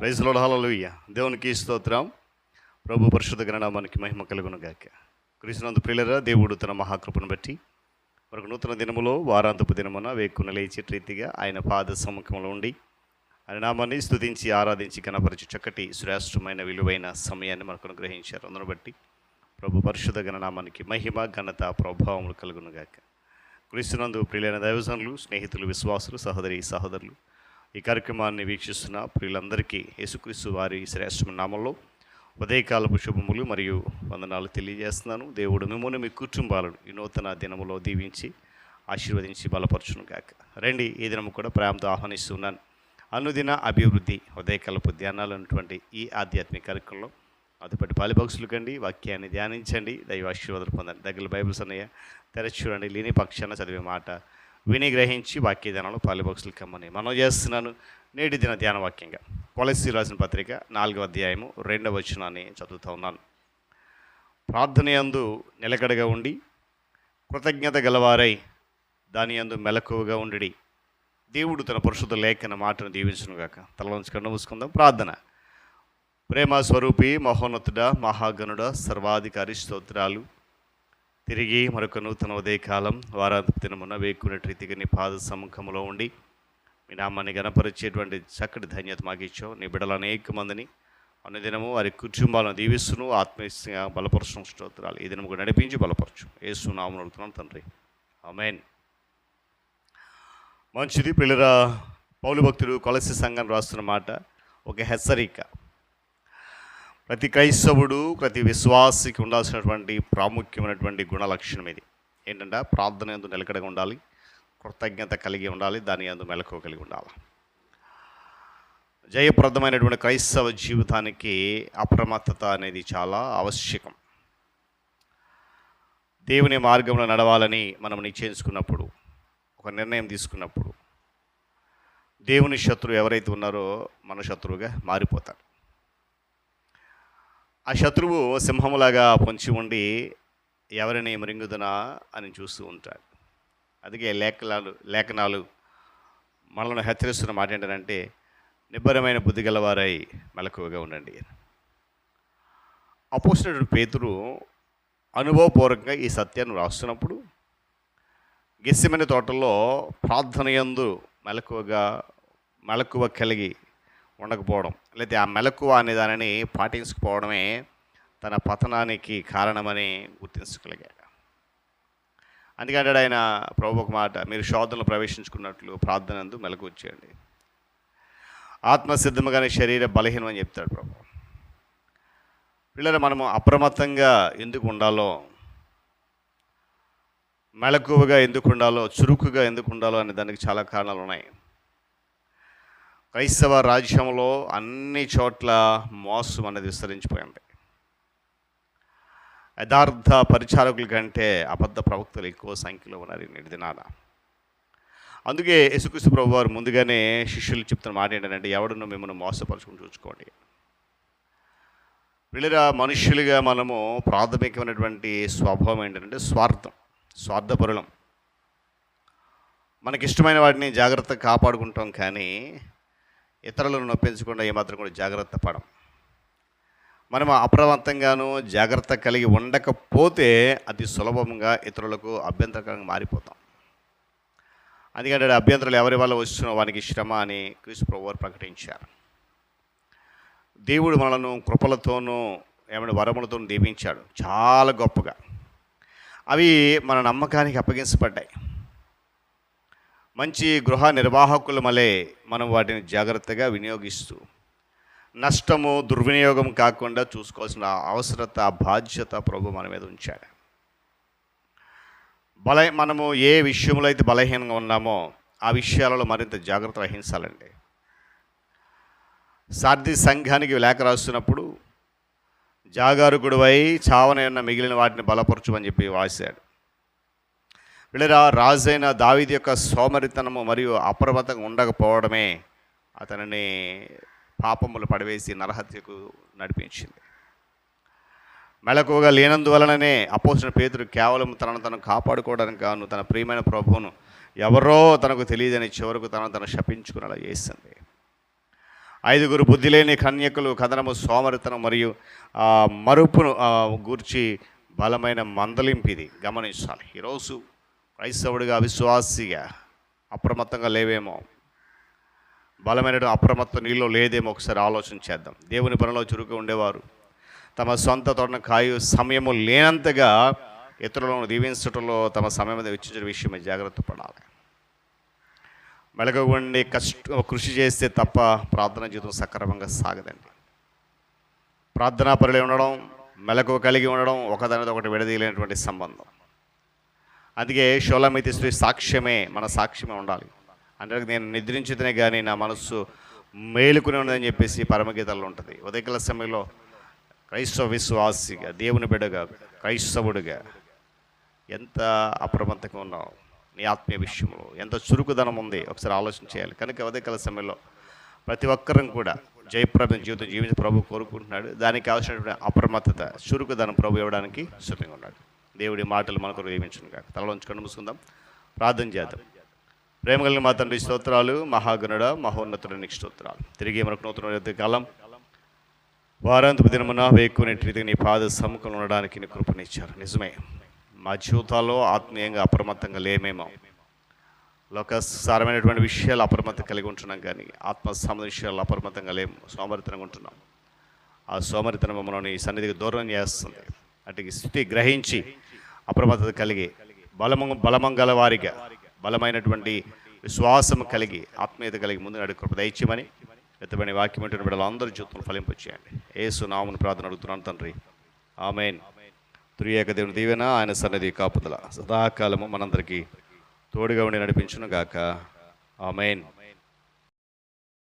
Praise హల్లెలూయ దేవునికి స్తోత్రం. ప్రభు పరిశుద్ధ గణనామానికి మహిమ కలుగును గాక కృష్ణందు ప్రియులరా దేవుడు తన మహాకృపను బట్టి మరొక నూతన దినములో వారాంతపు దినమున వేక్కున లేచే రీతిగా ఆయన పాద సముఖంలో ఉండి ఆయన నామాన్ని స్తుతించి ఆరాధించి కనపరిచి చక్కటి శ్రేష్టమైన విలువైన సమయాన్ని మనకు అనుగ్రహించారు. అందును బట్టి ప్రభు పరిశుద్ధ గణనామానికి మహిమ ఘనత ప్రభావములు కలుగును గాక క్రీస్తునందు ప్రియులైన దైవజనులు స్నేహితులు విశ్వాసులు సహోదరి సహోదరులు ఈ కార్యక్రమాన్ని వీక్షిస్తున్న ప్రియులందరికీ యేసుక్రీస్తు వారి శ్రేష్టమైన నామంలో ఉదయకాలపు శుభములు మరియు వందనాలు తెలియజేస్తున్నాను. దేవుడు మిమ్మల్ని మీ కుటుంబాలను ఈ నూతన దినములో దీవించి ఆశీర్వదించి బలపరచును గాక రండి ఈ దినము కూడా ప్రేమతో ఆహ్వానిస్తున్నాను. అనుదిన అభివృద్ధి ఉదయకాలపు ధ్యానాలు అన్నటువంటి ఈ ఆధ్యాత్మిక కార్యక్రమంలో అదుపటి పాలిపక్షులు కండి వాక్యాన్ని ధ్యానించండి దైవ ఆశీర్వాదాలు పొందండి. దగ్గర బైబిల్స్ అన్నయ్య తెరచి చూడండి లేని పక్షాన చదివే మాట విని గ్రహించి వాక్య ధ్యానంలో పాలిపక్షులు కమ్మని. మనం చేస్తున్నాను నేటి దిన ధ్యాన వాక్యంగా. కొలసి రాసిన పత్రిక నాలుగో అధ్యాయము రెండవ వచనాన్ని చదువుతూ ఉన్నాను. ప్రార్థన యందు నిలకడగా ఉండి కృతజ్ఞత గలవారై దాని యందు మెలకువగా ఉండి దేవుడు తన పరిశుద్ధ లేఖన మాటను దీవించునుగాక తలలోంచి కన్ను మూసుకుందాం. ప్రార్థన. ప్రేమ స్వరూపి మహోన్నతుడ మహాగణుడ సర్వాధికారి స్తోత్రాలు. తిరిగి మరొక నూతన ఉదయకాలం వారాంత దినమున వేకునే రీతిగా నీ పాద సముఖంలో ఉండి మీ నామాన్ని గణపరిచేటువంటి చక్కటి ధన్యత మాకు ఇచ్చావు నీ బిడ్డలు అనేక మందిని అనుదినము వారి కుటుంబాలను దీవిస్తును. ఆత్మీయంగా బలపరచడం స్తోత్రాలు. ఈ దినము కూడా నడిపించి బలపరచు. ఏసు నామను అడుగుతున్నాం తండ్రి. అమెన్ మంచిది పిల్లరా పౌలు భక్తుడు కొలసి సంఘం రాస్తున్న మాట ఒక హెచ్చరిక. ప్రతి క్రైస్తవుడు ప్రతి విశ్వాసికి ఉండాల్సినటువంటి ప్రాముఖ్యమైనటువంటి గుణ లక్షణం ఇది. ఏంటంటే ప్రార్థన ఎందు నిలకడగా ఉండాలి కృతజ్ఞత కలిగి ఉండాలి దాని ఎందు మెలకువ కలిగి ఉండాలి. జయప్రదమైనటువంటి క్రైస్తవ జీవితానికి అప్రమత్తత అనేది చాలా ఆవశ్యకం. దేవుని మార్గంలో నడవాలని మనం నిశ్చయించుకున్నప్పుడు ఒక నిర్ణయం తీసుకున్నప్పుడు దేవుని శత్రువు ఎవరైతే ఉన్నారో మన శత్రువుగా మారిపోతారు. ఆ శత్రువు సింహములాగా పొంచి ఉండి ఎవరిని మరింగుదనా అని చూస్తూ ఉంటాడు. అందుకే లేఖనాలు లేఖనాలు మనల్ని హెచ్చరిస్తున్న మాట ఏంటంటే నిబ్బరమైన బుద్ధి గలవారై మెలకువగా ఉండండి. అపోసినటువంటి పేతురు అనుభవపూర్వకంగా ఈ సత్యాన్ని రాస్తున్నప్పుడు గెస్సిమైన తోటల్లో ప్రార్థనయందు మెలకువగా మెలకువ కలిగి ఉండకపోవడం లేదా ఆ మెలకువ అనే దానిని పాటించకపోవడమే తన పతనానికి కారణమని గుర్తించగలిగాడు. అందుకంటే ఆయన ప్రభు ఒక మాట మీరు శోధనలు ప్రవేశించుకున్నట్లు ప్రార్థనందు మెలకు వచ్చేయండి. ఆత్మసిద్ధముగానే శరీర బలహీనం అని చెప్తాడు ప్రభు. పిల్లలు మనము అప్రమత్తంగా ఎందుకు ఉండాలో మెలకువగా ఎందుకు ఉండాలో చురుకుగా ఎందుకు ఉండాలో అనే దానికి చాలా కారణాలు ఉన్నాయి. క్రైస్తవ రాజ్యంలో అన్ని చోట్ల మోసం అనేది విస్తరించిపోయింది. యథార్థ పరిచారకుల కంటే అబద్ధ ప్రవక్తలు ఎక్కువ సంఖ్యలో ఉన్నారు నేటి దినాన అందుకే యేసుక్రీస్తు ప్రభు వారు ముందుగానే శిష్యులు చెప్తున్న మాట ఏంటంటే ఎవడను మిమ్మల్ని మోసపరచుకుని చూసుకోండి. వీళ్ళరా మనుష్యులుగా మనము ప్రాథమికమైనటువంటి స్వభావం ఏంటంటే స్వార్థం స్వార్థపరులం. మనకి ఇష్టమైన వాటిని జాగ్రత్తగా కాపాడుకుంటాం కానీ ఇతరులను నొప్పించకుండా ఏమాత్రం కూడా జాగ్రత్త పడం. మనం అప్రమత్తంగాను జాగ్రత్త కలిగి ఉండకపోతే అతి సులభంగా ఇతరులకు అభ్యంతరకరంగా మారిపోతాం. అందుకంటే అభ్యంతరాలు ఎవరి వల్ల వస్తున్న వానికి శ్రమ అని క్రీస్తు ప్రభువారు ప్రకటించారు. దేవుడు మనలను కృపలతోనూ ఏమైనా వరములతోనూ దీవించాడు. చాలా గొప్పగా. అవి మన నమ్మకానికి అప్పగించబడ్డాయి. మంచి గృహ నిర్వాహకుల మలే మనం వాటిని జాగ్రత్తగా వినియోగిస్తూ నష్టము దుర్వినియోగం కాకుండా చూసుకోవాల్సిన అవసరత బాధ్యత ప్రభు మన మీద ఉంచాడు. బల మనము ఏ విషయంలో అయితే బలహీనంగా ఉన్నామో ఆ విషయాలలో మరింత జాగ్రత్త వహించాలండి. సార్థి సంఘానికి లేఖ రాస్తున్నప్పుడు జాగారుకుడువై చావనైన మిగిలిన వాటిని బలపరచుమని చెప్పి వాసాడు వీళ్ళరా రాజైన దావిది యొక్క సోమరితనము మరియు అప్రమత్తంగా ఉండకపోవడమే అతనిని పాపములు పడవేసి నరహత్యకు నడిపించింది. మెలకువగా లేనందువలననే అపోసిన పేతుడు కేవలం తనను తను కాపాడుకోవడానికి గాను తన ప్రియమైన ప్రభువును ఎవరో తనకు తెలియదని చివరకు తనను తను శపించుకునేలా చేసింది. ఐదుగురు బుద్ధి లేని కన్యకులు కథనము సోమరితనం మరియు మరుపును గూర్చి బలమైన మందలింపు ఇది గమనించాలి. ఈరోజు క్రైస్తవుడిగా విశ్వాసిగా అప్రమత్తంగా లేవేమో? బలమైన అప్రమత్తం నీళ్ళు లేదేమో? ఒకసారి ఆలోచన చేద్దాం. దేవుని పనిలో చురుకు ఉండేవారు. తమ సొంత తోటన కాయు సమయము లేనంతగా ఇతరులను దీవించడంలో తమ సమయం వెచ్చించిన విషయమై జాగ్రత్త పడాలి. మెలగ కష్ట కృషి చేస్తే తప్ప ప్రార్థన జీవితం సక్రమంగా సాగదండి. ప్రార్థనా పరులే ఉండడం మెలకు కలిగి ఉండడం ఒకదానితో ఒకటి విడదీయలేనటువంటి సంబంధం. అందుకే షోలమితి స్త్రీ సాక్ష్యమే మన సాక్ష్యమే ఉండాలి. అంటే నేను నిద్రించితేనే కానీ నా మనస్సు మేలుకుని ఉన్నదని చెప్పేసి పరమగీతాల్లో ఉంటుంది. ఉదయకాల సమయంలో క్రైస్తవ విశ్వాసిగా దేవుని బిడగా క్రైస్తవుడిగా ఎంత అప్రమత్తంగా ఉన్నావు నీ ఆత్మీయ విషయంలో? ఎంత చురుకుదనం ఉంది? ఒకసారి ఆలోచన చేయాలి. కనుక ఉదయకాల సమయంలో ప్రతి ఒక్కరం కూడా జయప్రద జీవితం జీవించి ప్రభు కోరుకుంటున్నాడు. దానికి కావాల్సినటువంటి అప్రమత్తత చురుకుదనం ప్రభు ఇవ్వడానికి సిద్ధంగా ఉన్నాడు. దేవుడి మాటలు మనకు నియమించను కాక తలలో ఉంచుకొని మూసుకుందాం. ప్రార్థన చేద్దాం. ప్రేమ కలిగిన మా తండ్రి స్తోత్రాలు మహాగణుడ మహోన్నతుడ స్తోత్రాలు. తిరిగి మనకు నూతన కాలం. వారాంతపు దినమున వేక్కునే రీతిగా నీ పాద సముఖంలో ఉండడానికి నీ కృపనిచ్చారు నిజమే. మా జీవితాల్లో ఆత్మీయంగా అప్రమత్తంగా లేమేమో. లోకసారమైనటువంటి విషయాలు అప్రమత్తం కలిగి ఉంటున్నాం కానీ ఆత్మ సంబంధ విషయాలు అప్రమత్తంగా లేము. సోమరితనంగా ఉంటున్నాం. ఆ సోమరితనం మమ్మల్ని సన్నిధికి దూరం చేస్తుంది. అటు స్థితి గ్రహించి అప్రమత్తత కలిగి బలము బలమంగల వారిగా బలమైనటువంటి విశ్వాసం కలిగి ఆత్మీయత కలిగి ముందు నడు కృప దయచేయమని ఎత్తబడి వాక్యం వింటున్న బిడ్డలు అందరూ జీవితంలో ఫలింపచేయండి ఏసు నామును ప్రార్థన అడుగుతున్నాను తండ్రి. ఆమెన్. త్రియేక దేవుని దీవెన ఆయన సన్నిధి కాపుదల. సదాకాలము మనందరికీ తోడుగా ఉండి నడిపించును గాక ఆమెన్.